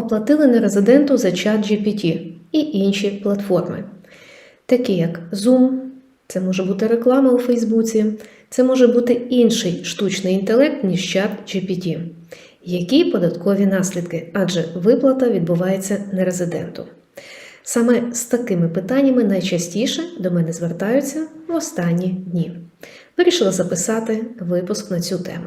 оплатили нерезиденту за чат GPT і інші платформи, такі як Zoom, це може бути реклама у Фейсбуці, це може бути інший штучний інтелект, ніж чат GPT. Які податкові наслідки? Адже виплата відбувається нерезиденту. Саме з такими питаннями найчастіше до мене звертаються в останні дні. Вирішила записати випуск на цю тему.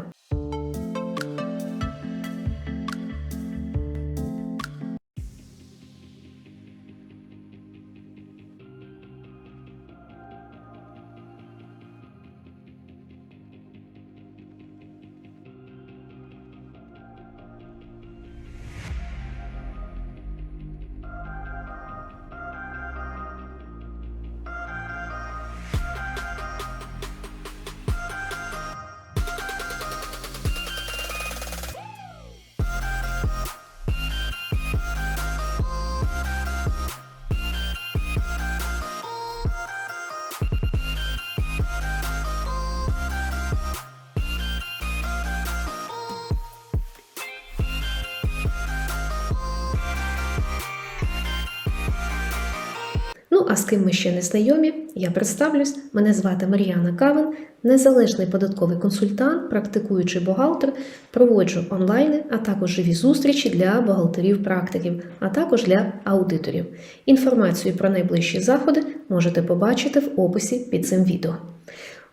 А з ким ми ще не знайомі, я представлюсь. Мене звати Мар'яна Кавин, незалежний податковий консультант, практикуючий бухгалтер, проводжу онлайни, а також живі зустрічі для бухгалтерів-практиків, а також для аудиторів. Інформацію про найближчі заходи можете побачити в описі під цим відео.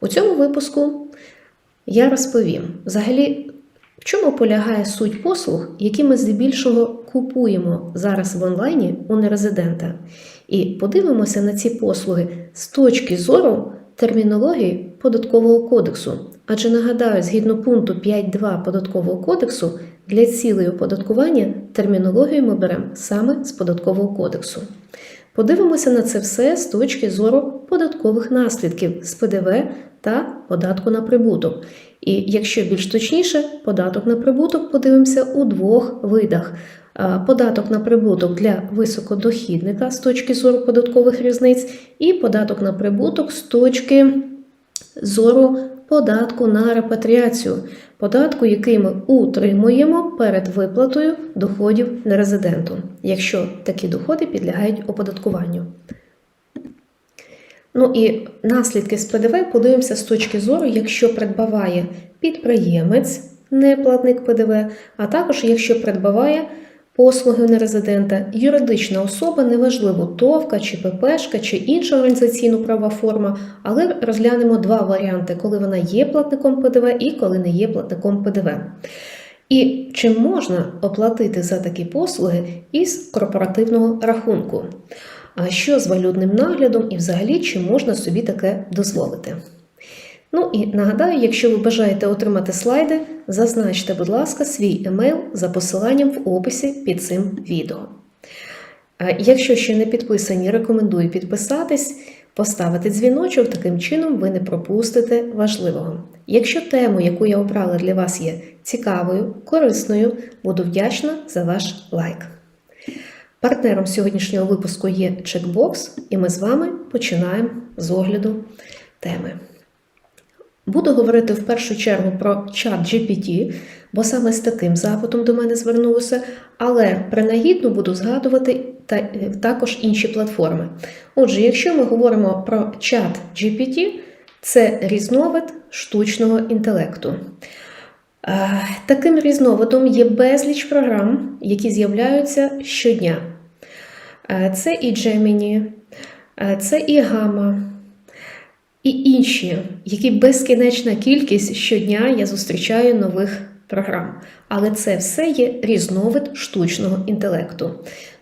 У цьому випуску я розповім взагалі. В чому полягає суть послуг, які ми здебільшого купуємо зараз в онлайні у нерезидента? І подивимося на ці послуги з точки зору термінології податкового кодексу. Адже нагадаю, згідно пункту 5.2 податкового кодексу, для цілей оподаткування термінологію ми беремо саме з податкового кодексу. Подивимося на це все з точки зору податкових наслідків з ПДВ та податку на прибуток. І якщо більш точніше, податок на прибуток подивимося у двох видах. Податок на прибуток для високодохідника з точки зору податкових різниць, і податок на прибуток з точки зору податку на репатріацію, податку, який ми утримуємо перед виплатою доходів нерезиденту, якщо такі доходи підлягають оподаткуванню. Ну і наслідки з ПДВ подивимося з точки зору, якщо придбаває підприємець, неплатник ПДВ, а також якщо придбаває послуги нерезидента, юридична особа, неважливо ТОВКа чи ППшка чи інша організаційно-права форма, але розглянемо два варіанти, коли вона є платником ПДВ і коли не є платником ПДВ. І чи можна оплатити за такі послуги із корпоративного рахунку? А що з валютним наглядом і взагалі чи можна собі таке дозволити? Ну і нагадаю, якщо ви бажаєте отримати слайди, зазначте, будь ласка, свій емейл за посиланням в описі під цим відео. Якщо ще не підписані, рекомендую підписатись, поставити дзвіночок, таким чином ви не пропустите важливого. Якщо тему, яку я обрала для вас є цікавою, корисною, буду вдячна за ваш лайк. Партнером сьогоднішнього випуску є чекбокс, і ми з вами починаємо з огляду теми. Буду говорити в першу чергу про чат GPT, бо саме з таким запитом до мене звернулося, але принагідно буду згадувати та, також інші платформи. Отже, якщо ми говоримо про чат GPT, це різновид штучного інтелекту. Таким різновидом є безліч програм, які з'являються щодня. Це і Gemini, це і Gamma, і інші, які безкінечна кількість щодня я зустрічаю нових програм. Але це все є різновид штучного інтелекту.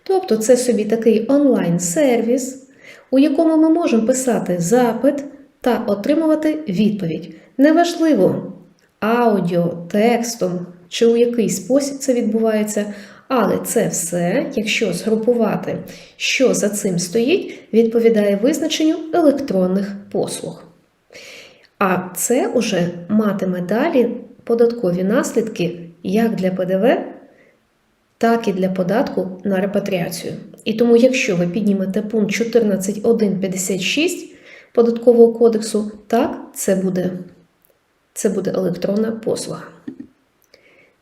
Тобто, це собі такий онлайн-сервіс, у якому ми можемо писати запит та отримувати відповідь. Неважливо, аудіо, текстом чи у який спосіб це відбувається. Але це все, якщо згрупувати, що за цим стоїть, відповідає визначенню електронних послуг. А це уже матиме далі податкові наслідки як для ПДВ, так і для податку на репатріацію. І тому, якщо ви піднімете пункт 14.156 податкового кодексу, так, це буде, це буде електронна послуга.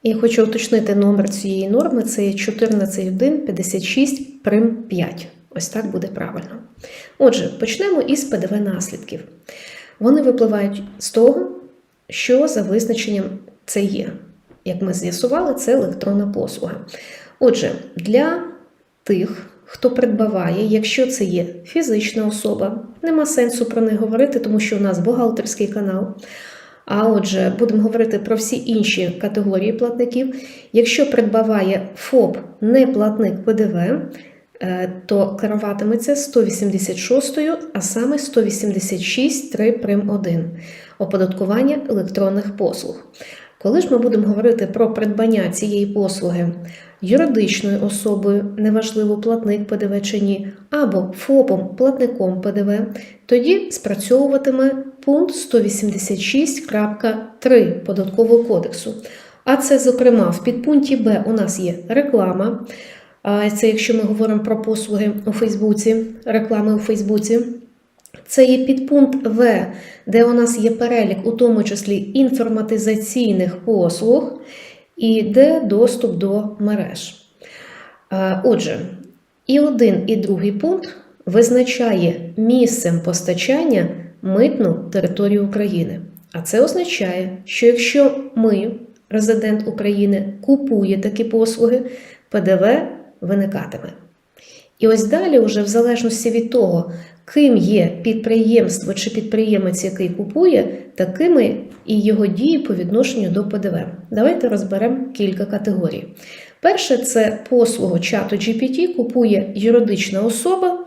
Я хочу уточнити номер цієї норми, це є 14.1.56 прим 5. Ось так буде правильно. Отже, почнемо із ПДВ наслідків. Вони випливають з того, що за визначенням це є. Як ми з'ясували, це електронна послуга. Отже, для тих, хто придбаває, якщо це є фізична особа, нема сенсу про неї говорити, тому що у нас бухгалтерський канал. А отже, будемо говорити про всі інші категорії платників. Якщо придбаває ФОП не платник ПДВ, е, то керуватиметься 186, а саме 186.3 прим 1 оподаткування електронних послуг. Коли ж ми будемо говорити про придбання цієї послуги юридичною особою, неважливо платник ПДВ чи ні, або ФОПом платником ПДВ, тоді спрацьовуватиме пункт 186.3 Податкового кодексу. А це, зокрема, в підпункті Б у нас є реклама. Це якщо ми говоримо про послуги у Фейсбуці, реклами у Фейсбуці. Це є підпункт В, де у нас є перелік, у тому числі інформатизаційних послуг, і де доступ до мереж. Отже, і один, і другий пункт визначає місцем постачання митну територію України. А це означає, що якщо ми, резидент України, купує такі послуги, ПДВ виникатиме. І ось далі, уже в залежності від того, ким є підприємство чи підприємець, який купує, такими і його дії по відношенню до ПДВ. Давайте розберемо кілька категорій. Перше, це послугу чату GPT купує юридична особа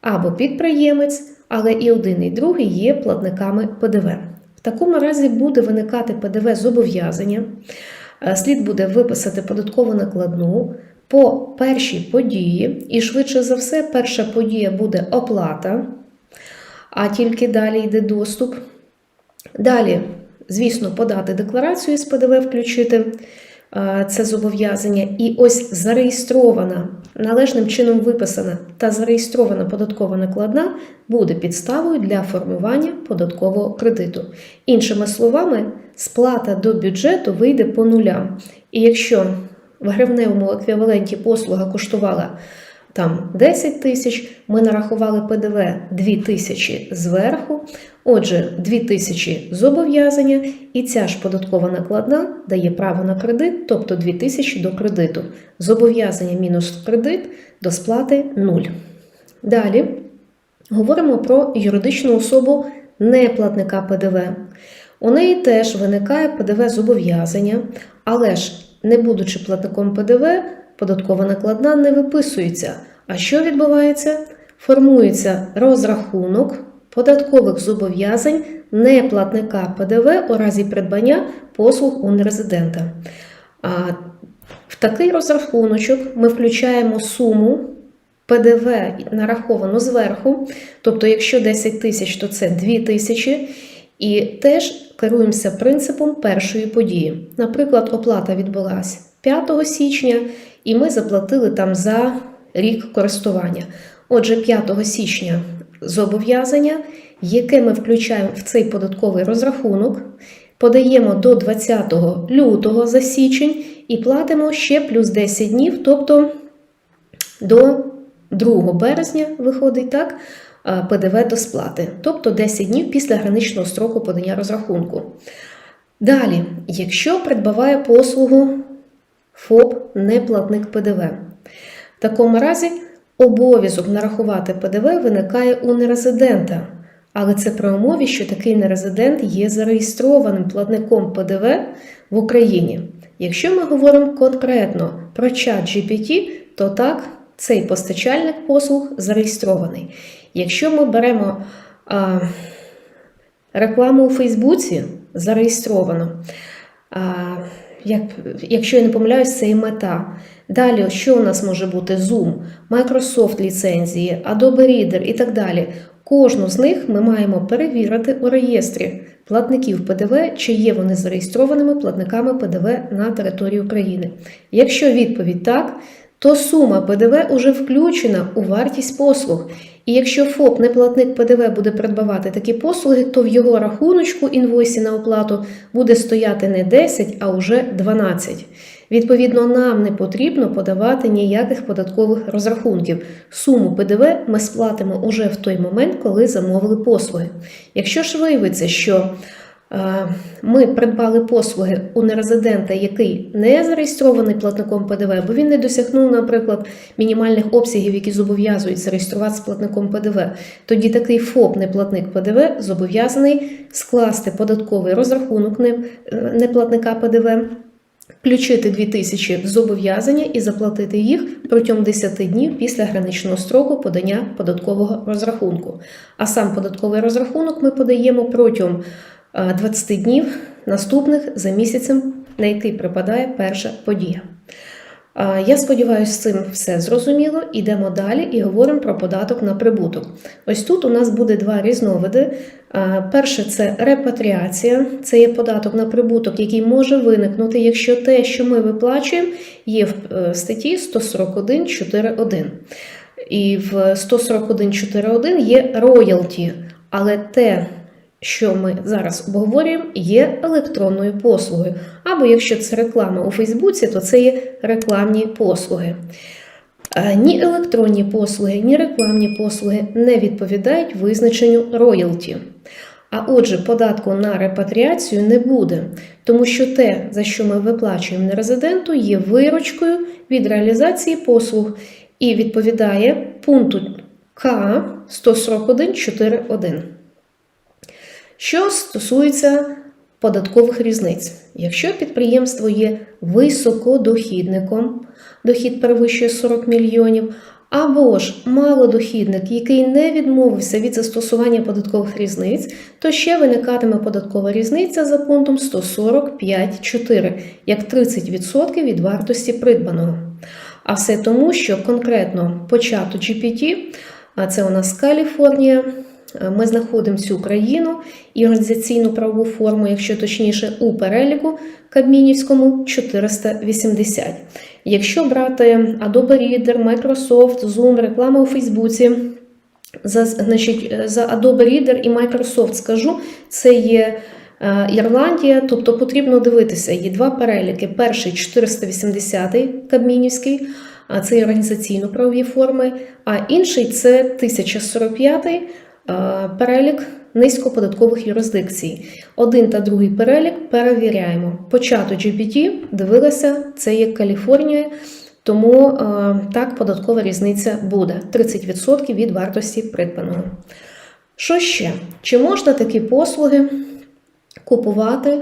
або підприємець, але і один, і другий є платниками ПДВ. В такому разі буде виникати ПДВ зобов'язання, Е, слід буде виписати податкову накладну по першій події, і швидше за все, перша подія буде оплата, а тільки далі йде доступ. Далі, звісно, подати декларацію з ПДВ включити це зобов'язання. І ось зареєстрована, належним чином виписана та зареєстрована податкова накладна буде підставою для формування податкового кредиту. Іншими словами, сплата до бюджету вийде по нулям. І якщо в гривневому еквіваленті послуга коштувала там 10 тисяч, ми нарахували ПДВ 2 тисячі зверху, отже, 2 тисячі зобов'язання, і ця ж податкова накладна дає право на кредит, тобто 2 тисячі до кредиту. Зобов'язання мінус кредит до сплати 0. Далі говоримо про юридичну особу неплатника ПДВ. У неї теж виникає ПДВ зобов'язання, але ж, не будучи платником ПДВ, податкова накладна не виписується. А що відбувається? Формується розрахунок податкових зобов'язань неплатника ПДВ у разі придбання послуг у нерезидента. В такий розрахуночок ми включаємо суму ПДВ нараховану зверху, тобто, якщо 10 тисяч, то це 2 тисячі. І теж керуємося принципом першої події. Наприклад, оплата відбулася 5 січня, і ми заплатили там за рік користування. Отже, 5 січня зобов'язання, яке ми включаємо в цей податковий розрахунок, подаємо до 20 лютого за січень і платимо ще плюс 10 днів, тобто до 2 березня виходить так. ПДВ до сплати, тобто 10 днів після граничного строку подання розрахунку. Далі, якщо придбаває послугу ФОП неплатник ПДВ, в такому разі обов'язок нарахувати ПДВ виникає у нерезидента, але це при умові, що такий нерезидент є зареєстрованим платником ПДВ в Україні. Якщо ми говоримо конкретно про чат GPT, то так, цей постачальник послуг зареєстрований. Якщо ми беремо а, рекламу у Фейсбуці, зареєстровано, а, як, якщо я не помиляюсь, це і мета. Далі, що у нас може бути? Zoom, Microsoft ліцензії, Adobe Reader і так далі. Кожну з них ми маємо перевірити у реєстрі платників ПДВ, чи є вони зареєстрованими платниками ПДВ на території України. Якщо відповідь так, то сума ПДВ уже включена у вартість послуг. І якщо ФОП неплатник ПДВ буде придбавати такі послуги, то в його рахуночку інвойсі на оплату буде стояти не 10, а вже 12. Відповідно, нам не потрібно подавати ніяких податкових розрахунків. Суму ПДВ ми сплатимо уже в той момент, коли замовили послуги. Якщо ж виявиться, що ми придбали послуги у нерезидента, який не зареєстрований платником ПДВ, бо він не досягнув, наприклад, мінімальних обсягів, які зобов'язують зареєструватися платником ПДВ, тоді такий ФОП, неплатник ПДВ, зобов'язаний скласти податковий розрахунок не- е, неплатника ПДВ. Включити 2000 в зобов'язання і заплатити їх протягом 10 днів після граничного строку подання податкового розрахунку. А сам податковий розрахунок ми подаємо протягом е, 20 днів наступних за місяцем, на який припадає перша подія. Я сподіваюся, з цим все зрозуміло. Ідемо далі і говоримо про податок на прибуток. Ось тут у нас буде два різновиди. Перше це репатріація, це є податок на прибуток, який може виникнути, якщо те, що ми виплачуємо, є в е, статті 141.4.1. І в 141.4.1 є роялті, але те, що ми зараз обговорюємо, є електронною послугою. Або якщо це реклама у Фейсбуці, то це є рекламні послуги. Е, Ні електронні послуги, ні рекламні послуги не відповідають визначенню роялті. А отже, податку на репатріацію не буде, тому що те, за що ми виплачуємо нерезиденту, є виручкою від реалізації послуг і відповідає пункту К 141.4.1. Що стосується податкових різниць, якщо підприємство є високодохідником, дохід перевищує 40 мільйонів, або ж малодохідник, який не відмовився від застосування податкових різниць, то ще виникатиме податкова різниця за пунктом 145.4, як 30% від вартості придбаного. А все тому, що конкретно по GPT, а це у нас Каліфорнія, ми знаходимо цю країну і організаційну правову форму, якщо точніше, у переліку Кабмінівському 480. Якщо брати Adobe Reader, Microsoft, Zoom, реклама у Фейсбуці, за, значить, за Adobe Reader і Microsoft скажу, це є е, Ірландія, тобто потрібно дивитися, є два переліки. Перший 480 Кабмінівський, а це організаційно-правові форми, а інший це 1045 е, перелік низькоподаткових юрисдикцій. Один та другий перелік перевіряємо. По чату GPT дивилася, це є Каліфорнія, тому е, так податкова різниця буде 30% від вартості придбаного. Що ще? Чи можна такі послуги купувати, е,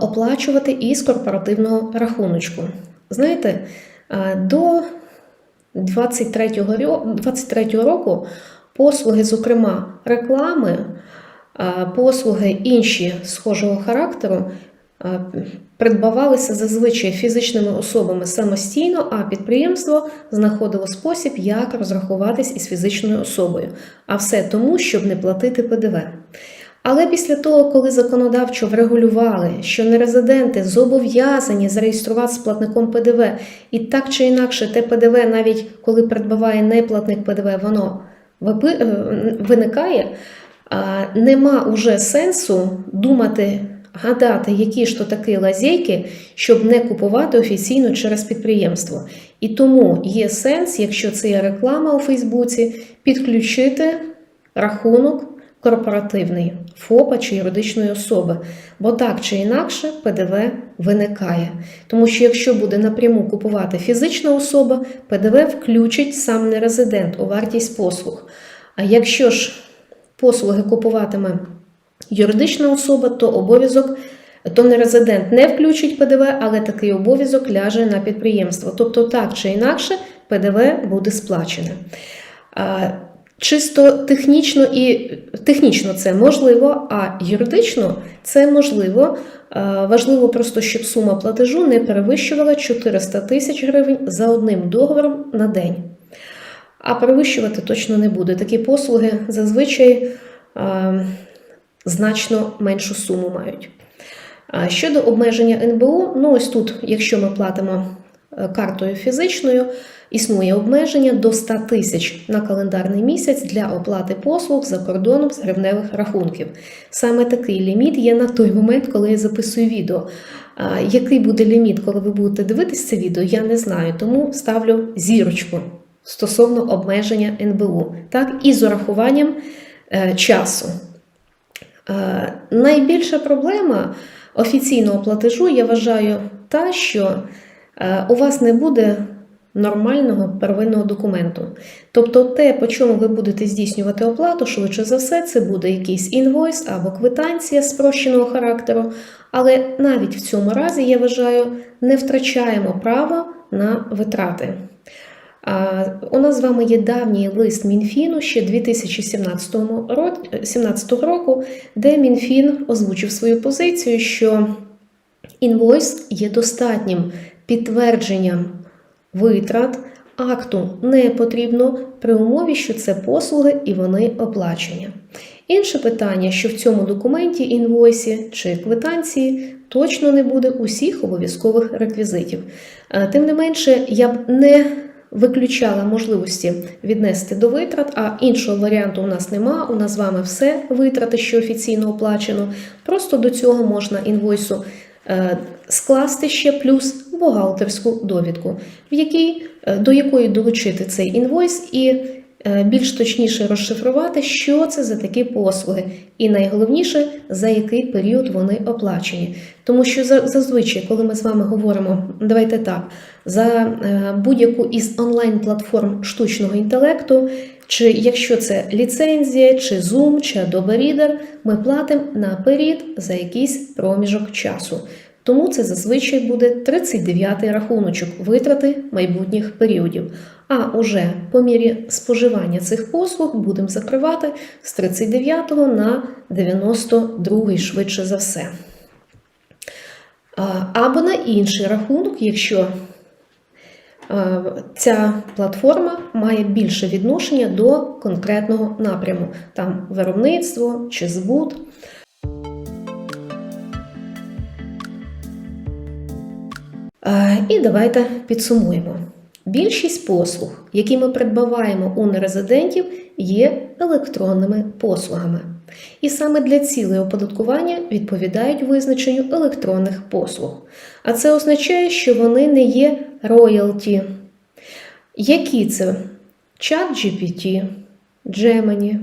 оплачувати із корпоративного рахуночку? Знаєте, е, до 23-го 23-го року послуги, зокрема реклами, послуги інші схожого характеру, придбавалися зазвичай фізичними особами самостійно, а підприємство знаходило спосіб, як розрахуватись із фізичною особою. А все тому, щоб не платити ПДВ. Але після того, коли законодавчо врегулювали, що нерезиденти зобов'язані зареєструватися платником ПДВ, і так чи інакше, те ПДВ, навіть коли придбаває неплатник ПДВ, воно виникає, нема уже сенсу думати, гадати, які ж то такі лазейки, щоб не купувати офіційно через підприємство. І тому є сенс, якщо це є реклама у Фейсбуці, підключити рахунок корпоративний ФОПа чи юридичної особи, бо так чи інакше ПДВ виникає. Тому що якщо буде напряму купувати фізична особа, ПДВ включить сам нерезидент у вартість послуг. А якщо ж послуги купуватиме юридична особа, то обов'язок. То нерезидент не включить ПДВ, але такий обов'язок ляже на підприємство. Тобто, так чи інакше, ПДВ буде сплачене. Чисто технічно і технічно це можливо, а юридично це можливо. Е, Важливо просто, щоб сума платежу не перевищувала 400 тисяч гривень за одним договором на день. А перевищувати точно не буде. Такі послуги зазвичай е, значно меншу суму мають. Щодо обмеження НБУ, ну ось тут, якщо ми платимо картою фізичною, існує обмеження до 100 тисяч на календарний місяць для оплати послуг за кордоном з гривневих рахунків. Саме такий ліміт є на той момент, коли я записую відео. Який буде ліміт, коли ви будете дивитися це відео, я не знаю, тому ставлю зірочку стосовно обмеження НБУ, так, і з урахуванням е, часу. Е, найбільша проблема офіційного платежу, я вважаю, та, що е, у вас не буде нормального первинного документу. Тобто те, по чому ви будете здійснювати оплату, швидше за все, це буде якийсь інвойс або квитанція спрощеного характеру. Але навіть в цьому разі, я вважаю, не втрачаємо право на витрати. У нас з вами є давній лист Мінфіну ще 2017 року, де Мінфін озвучив свою позицію, що інвойс є достатнім підтвердженням витрат, акту не потрібно при умові, що це послуги і вони оплачені. Інше питання, що в цьому документі, інвойсі чи квитанції точно не буде усіх обов'язкових реквізитів. Е, Тим не менше, я б не виключала можливості віднести до витрат, а іншого варіанту у нас нема. У нас з вами все витрати, що офіційно оплачено. Просто до цього можна інвойсу скласти ще плюс бухгалтерську довідку, в якій, е, до якої долучити цей інвойс і е, більш точніше розшифрувати, що це за такі послуги, і найголовніше, за який період вони оплачені. Тому що за- зазвичай, коли ми з вами говоримо, давайте так, за е, будь-яку із онлайн-платформ штучного інтелекту, чи якщо це ліцензія, чи Zoom, чи Adobe Reader, ми платимо наперед за якийсь проміжок часу. Тому це зазвичай буде 39-й рахуночок витрати майбутніх періодів. А уже по мірі споживання цих послуг будемо закривати з 39 на 92 швидше за все. Або на інший рахунок, якщо ця платформа має більше відношення до конкретного напряму, там виробництво чи збут. Е, І давайте підсумуємо. Більшість послуг, які ми придбаваємо у нерезидентів, є електронними послугами. І саме для цілей оподаткування відповідають визначенню електронних послуг. А це означає, що вони не є роялті. Які це? Чат GPT, Gemini,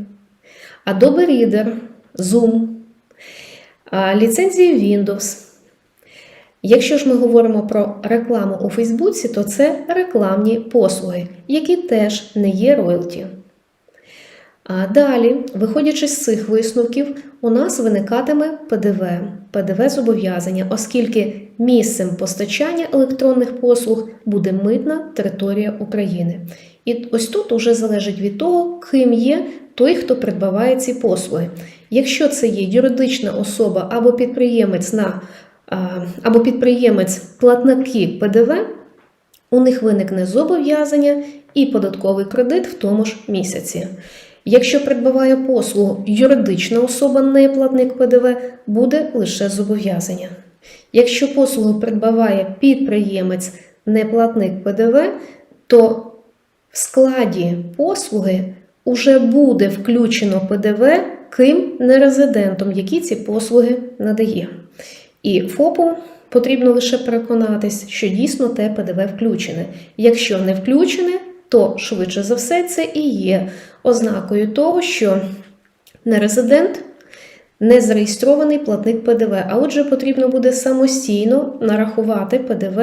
Adobe Reader, Zoom, ліцензії Windows. Якщо ж ми говоримо про рекламу у Фейсбуці, то це рекламні послуги, які теж не є роялті. А далі, виходячи з цих висновків, у нас виникатиме ПДВ, ПДВ зобов'язання, оскільки місцем постачання електронних послуг буде митна територія України. І ось тут уже залежить від того, ким є той, хто придбаває ці послуги. Якщо це є юридична особа або підприємець на або підприємець платники ПДВ, у них виникне зобов'язання і податковий кредит в тому ж місяці. Якщо придбаває послугу юридична особа, не платник ПДВ, буде лише зобов'язання. Якщо послугу придбаває підприємець, не платник ПДВ, то в складі послуги уже буде включено ПДВ ким нерезидентом, який ці послуги надає. І ФОПу потрібно лише переконатись, що дійсно те ПДВ включене. Якщо не включене, то швидше за все це і є ознакою того, що нерезидент не зареєстрований платник ПДВ, а отже, потрібно буде самостійно нарахувати ПДВ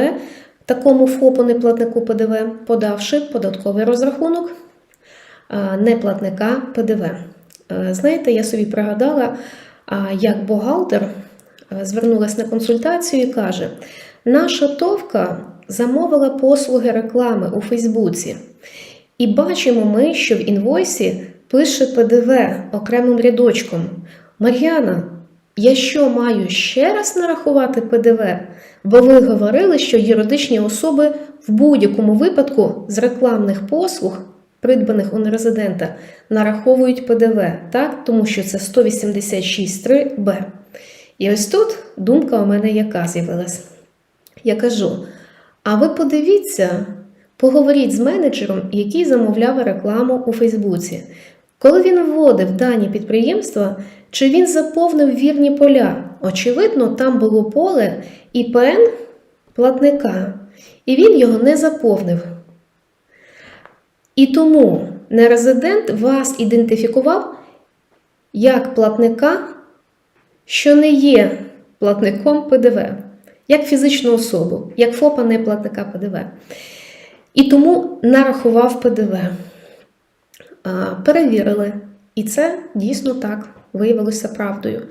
такому ФОПу неплатнику ПДВ, подавши податковий розрахунок неплатника ПДВ. Знаєте, я собі пригадала, як бухгалтер звернулася на консультацію і каже: наша товка замовила послуги реклами у Фейсбуці. І бачимо ми, що в інвойсі пише ПДВ окремим рядочком. Мар'яна, я що маю ще раз нарахувати ПДВ? Бо ви говорили, що юридичні особи в будь-якому випадку з рекламних послуг, придбаних у нерезидента, нараховують ПДВ, так? тому що це 186.3Б. І ось тут думка у мене яка з'явилась. Я кажу: А ви подивіться, поговоріть з менеджером, який замовляв рекламу у Фейсбуці. Коли він вводив дані підприємства, чи він заповнив вірні поля? Очевидно, там було поле ІПН платника, і він його не заповнив. І тому нерезидент вас ідентифікував як платника, що не є платником ПДВ, як фізичну особу, як ФОПа не платника ПДВ. І тому нарахував ПДВ. Перевірили. І це дійсно так виявилося правдою.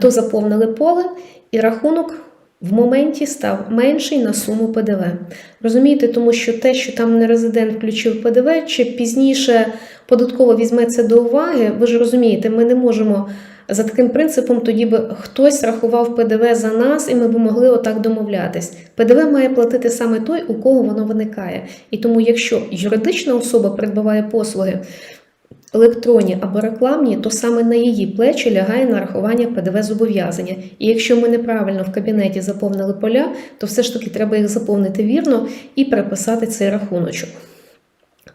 Дозаповнили поле, і рахунок в моменті став менший на суму ПДВ. Розумієте, тому що те, що там не резидент включив ПДВ, чи пізніше податково візьме це до уваги, ви ж розумієте, ми не можемо за таким принципом, тоді би хтось рахував ПДВ за нас, і ми б могли отак домовлятись. ПДВ має платити саме той, у кого воно виникає. І тому, якщо юридична особа придбаває послуги електронні або рекламні, то саме на її плечі лягає нарахування ПДВ зобов'язання. І якщо ми неправильно в кабінеті заповнили поля, то все ж таки треба їх заповнити вірно і переписати цей рахуночок.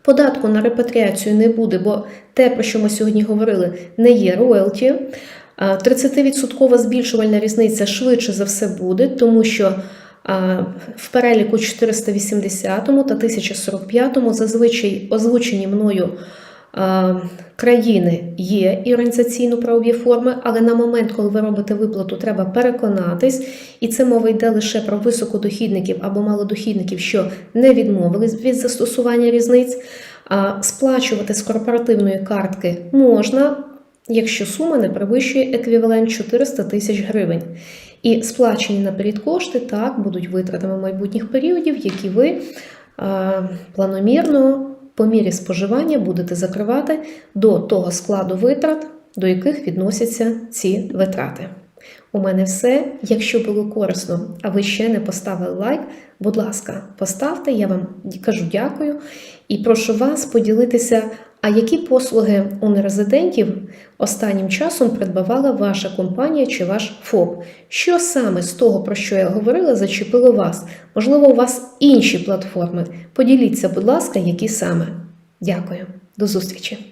Податку на репатріацію не буде, бо те, про що ми сьогодні говорили, не є роялті. А 30% збільшувальна різниця швидше за все буде, тому що в переліку 480 та 1045 зазвичай озвучені мною країни є і організаційно-правові форми, але на момент, коли ви робите виплату, треба переконатись, і це мова йде лише про високодохідників або малодохідників, що не відмовились від застосування різниць. Сплачувати з корпоративної картки можна, якщо сума не перевищує еквівалент 400 тисяч гривень. І сплачені наперед кошти так будуть витратами майбутніх періодів, які ви а, планомірно по мірі споживання будете закривати до того складу витрат, до яких відносяться ці витрати. У мене все. Якщо було корисно, а ви ще не поставили лайк, будь ласка, поставте, я вам кажу дякую і прошу вас поділитися, а які послуги у нерезидентів останнім часом придбавала ваша компанія чи ваш ФОП. Що саме з того, про що я говорила, зачепило вас? Можливо, у вас інші платформи. Поділіться, будь ласка, які саме. Дякую, до зустрічі!